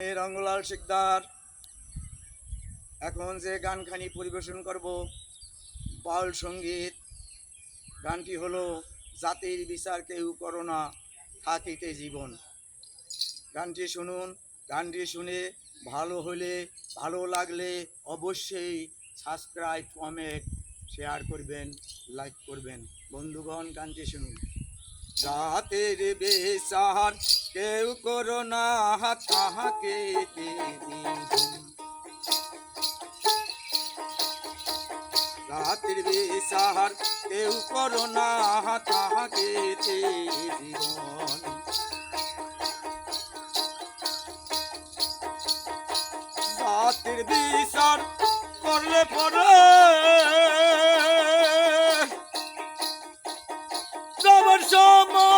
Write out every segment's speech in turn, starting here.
রঙ্গলাল শিকদার। এখন যে গানখানি পরিবেশন করব, বাউল সংগীত। গানটি হলো, জাতির বিচার কেউ করো না, থাকিতে জীবন। গানটি শুনুন, গানটি শুনে ভালো হলে, ভালো লাগলে অবশ্যই সাবস্ক্রাইব কমেন্ট শেয়ার করবেন লাইক করবেন। বন্ধুগণ, গানটি শুনুন। জাতের বেচার কেউ করো না তাহাকে রাতের বেচার কেউ করো না তাহাকে জীবন জাতির বিচার করলে পরে যাবার সময়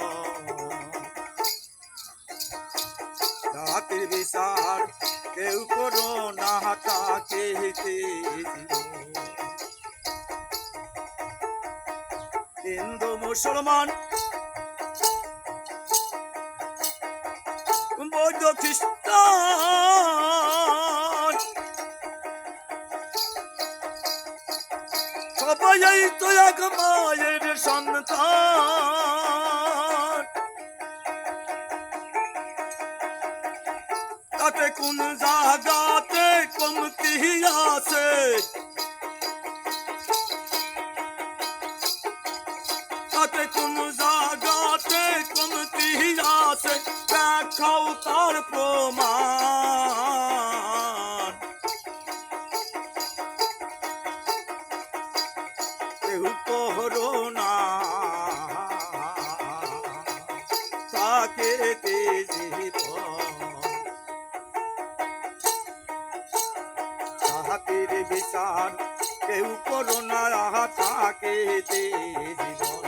জাতের বিচার, কেউ করো না তাকে হিন্দু, মুসলমান, বৌদ্ধ, খ্রিস্টান, সবাই তো এক মায়ের সন্তান। তাতে কোন জাগাতে কমতি আছে তাতে কোন জাগাতে কমতি আছে দেখাও তার প্রমাণ তাকে জীবন।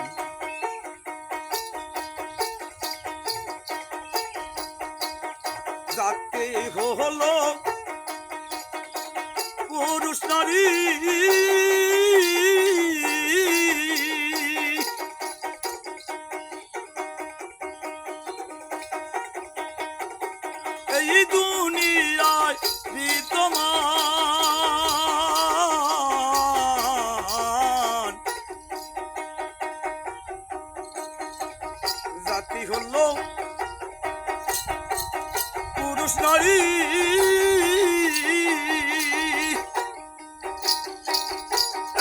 যাতে হলো পুরুষ নারী নারী।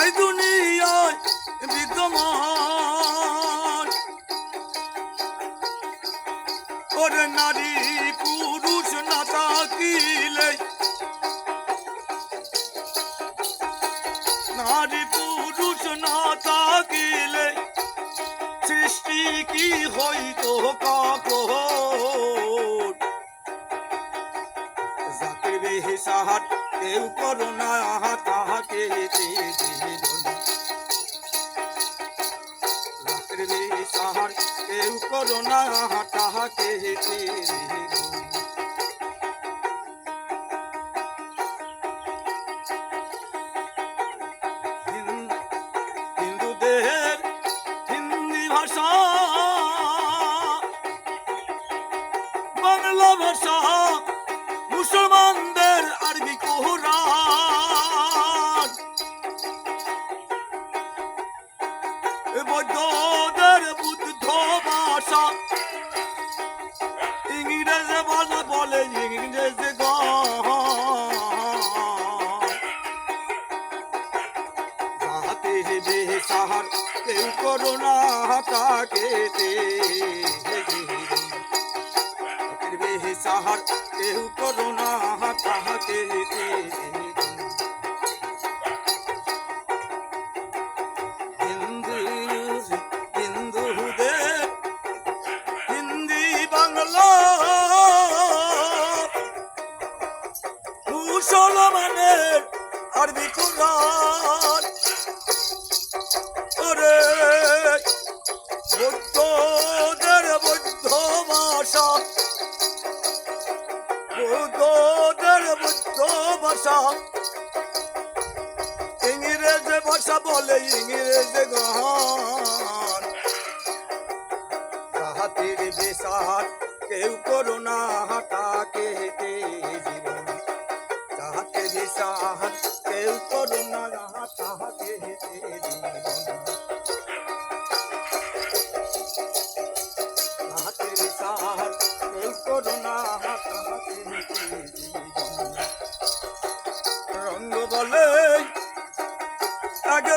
এই দুনিয়ায় বিদ্যমান। ওরে নারী, পুরুষ না থাকিলে। নারী, পুরুষ না থাকিলে। সৃষ্টি কি হইতো কখন জাতির বেহিসাহার কেউ করো না আহা তাহাকে কেউ করো আহা তাহাকে ভাষা বাংলা ভাষা মুসলমানদের আরবি কোরআন বৌদ্ধদের বুদ্ধ ভাষা। ইংরেজি ভাষা বলে, ইংরেজি গান। যাহাতে বেসাহার কেউ করোনা তাকে বেসাহার কেউ করোনা তাহাকে। ইংরেজ গহন হাতের বেসার কেউ করোনা হাটাকে হেতে জীবন। তাহাতে বেসার কেউ করোনা হাটাকে হেতে জীবন। তাহাতে বেসার কেউ করোনা হাটাকে হেতে জীবন। রঙ্গ বলে, আগে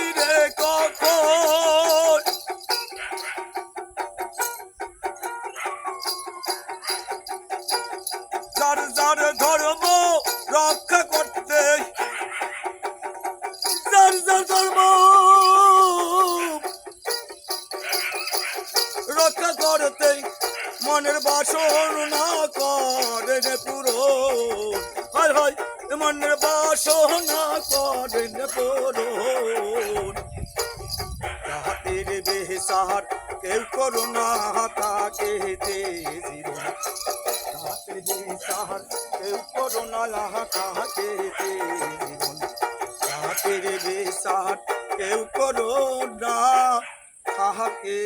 ধর্ম রক্ষা করতে মনের বাসন না করে পুরো। হায় হায় মনের বাসনা করে রে পুরো। তাহাতের বেসার কেউ করো না তাকে তাহাতের বেসার কেউ করো না তাহাকে জীবন তাহাতের বেসার কেউ করো না। তাহাকে